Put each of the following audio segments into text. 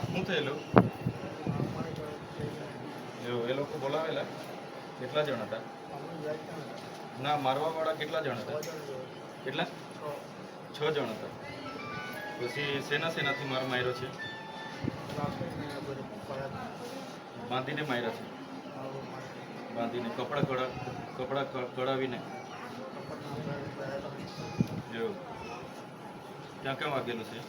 શું થયેલું એવું એ લોકો બોલાવેલા. કેટલા જણ હતા? ના મારવા વાળા કેટલા જણ હતા? કેટલા? છ જણ હતા. પછી શેના સેનાથી માર માર્યો છે. બાંધીને માર્યા છે. બાંધીને કપડાં કડા કપડાં કડાવીને એવું ક્યાં ક્યાં વાગેલું છે?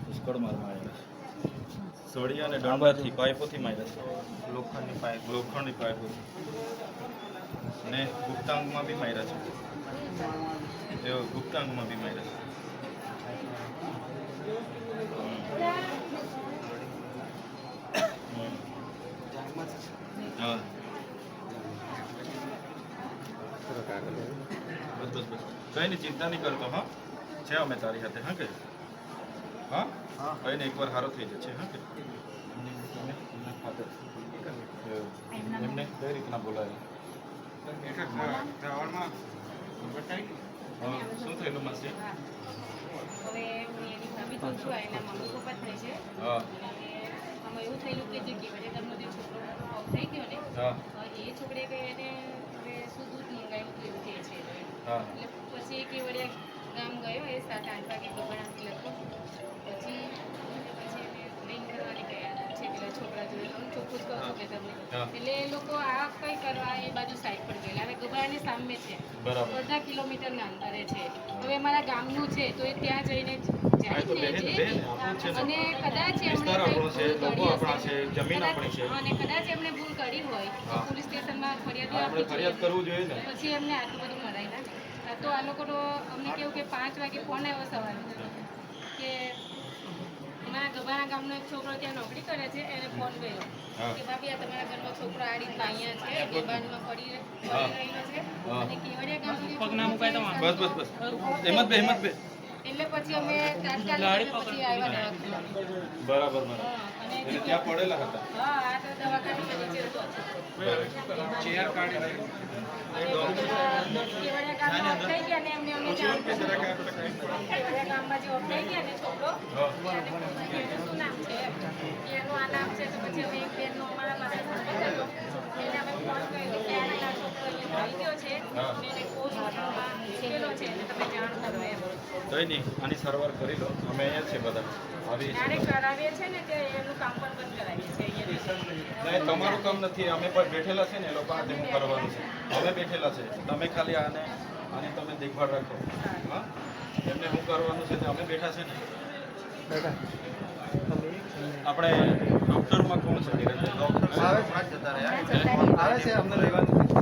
પુષ્કળ માર્યા છે સળિયા અને દંડાથી પાઇપોથી માર્યા છે લોખંડની પાઇપ લોખંડની પાઇપો ને ગુપ્તાંગમાં બી માર્યા છે ગુપ્તાંગમાં બી માર્યા છે. બસ બસ બસ. કઈ નહીં ચિંતા નહીં કરતો હા? છે અમે તારી સાથે હા કે? હા? હા. કઈ નહીં એકવાર સારો થઈ જશે હા કે? એમને કઈ રીતના બોલાય હા શું થયેલું માસી હવે હું. ભાભી તો છું એના મમ્મી પપ્પા થાય છે. હા. અને એવું થયેલું કે જે કેવડિયાનો જે છોકરો થઈ ગયો ને એ છોકરીએ કઈ એટલે પછી કેવડિયા ગામ ગયો એ સાત આઠ વાગે ગગડાથી લખો. પછી પછી એને ડ્રિંક કરવાની ગયા. છે પેલા છોકરા જોડે હું ચોખ્ખું જ કહું કે તમને. એટલે એ લોકો આ કઈ કરવા એ બાજુ સાઈડ પર ગયેલા. હવે ગગડાની સામે છે. અડધા કિલોમીટરના અંતરે છે. હવે મારા ગામનું છે તો એ ત્યાં જઈને અને કદાચ એમણે ભૂલ કરી હોય પોલીસ સ્ટેશનમાં ફરિયાદ આપવી ફરિયાદ જોઈએ. કરવું જોઈએ પછી એમને આટલું બધું મરાય તો આ લોકોનો અમને કેવું કે પાંચ વાગે ફોન આવ્યો સવારે. કે મારા ગભાના ગામનો એક છોકરો ત્યાં નોકરી કરે છે એને ફોન કર્યો. કે ભાભી આ તમારા ઘરનો છોકરો આ રીતના અહીંયા છે બેભાનમાં પડી. પડી રહેલો છે. અને કેવડિયા ગામ જે પગ ના મુકાય તો બસ બસ બસ. હિંમત બે હિંમત બે. એટલે પછી અમે તાત્કાલિક પછી આવ્યા દવાખાને. બરાબર બરાબર. હા, અને ત્યાં પડેલા હતા? હા આ તો હતો. ચેર કાઢી off થઈ ગયા ને એમને અમને જાણ કરી. ગામમાં જે off થઈ ગયા ને છોકરો હા. એને ફોન કર્યો, એનું શું નામ છે? એનું આ નામ છે તો પછી અમે એક બેનનો અમારા પાસે સંપર્ક કર્યો. એને અમે ફોન કર્યો કે આ છોકરો અહીંયા મળી ગયો છે. અને એને કઈ નહીં આની સારવાર કરી લો. અમે અહીંયા છે. બધા તમારું કામ નથી. અમે પણ બેઠેલા છે ને એ લોકો આ કરવાનું છે. અમે બેઠેલા છે. તમે ખાલી આને આની તમે દેખભાળ રાખો. હા? એમને શું કરવાનું છે અમે બેઠા છે ને. આપણે ડૉક્ટરમાં કોણ છે? ધીરજભાઈ? આવે છે અમને લેવાનું